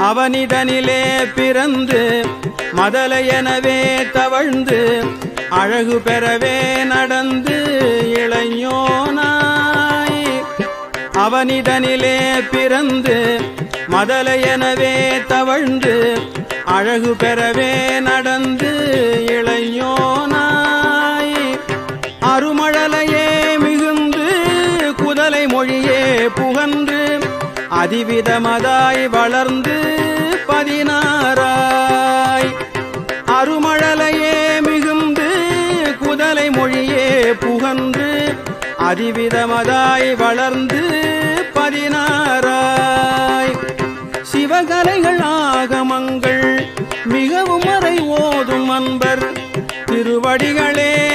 அவனிடனிலே பிறந்து மதலையெனவே தவழ்ந்து அழகு பெறவே நடந்து இளைஞனாய். அவனிடனிலே பிறந்து மதலையெனவே தவழ்ந்து அழகு பெறவே நடந்து இளைஞோனாய். அருமழலையே மிகுந்து குதலை மொழியே புகன்று அதிவிதமதாய் வளர்ந்து பதினாராய் அருமழலையே மிகுந்து குதலை மொழியே புகன்று அதிவிதமதாய் வளர்ந்து பதினாராய் சிவகலைகள் ஆகமங்கள் மிகவும் மறை ஓதும் அன்பர் திருவடிகளே.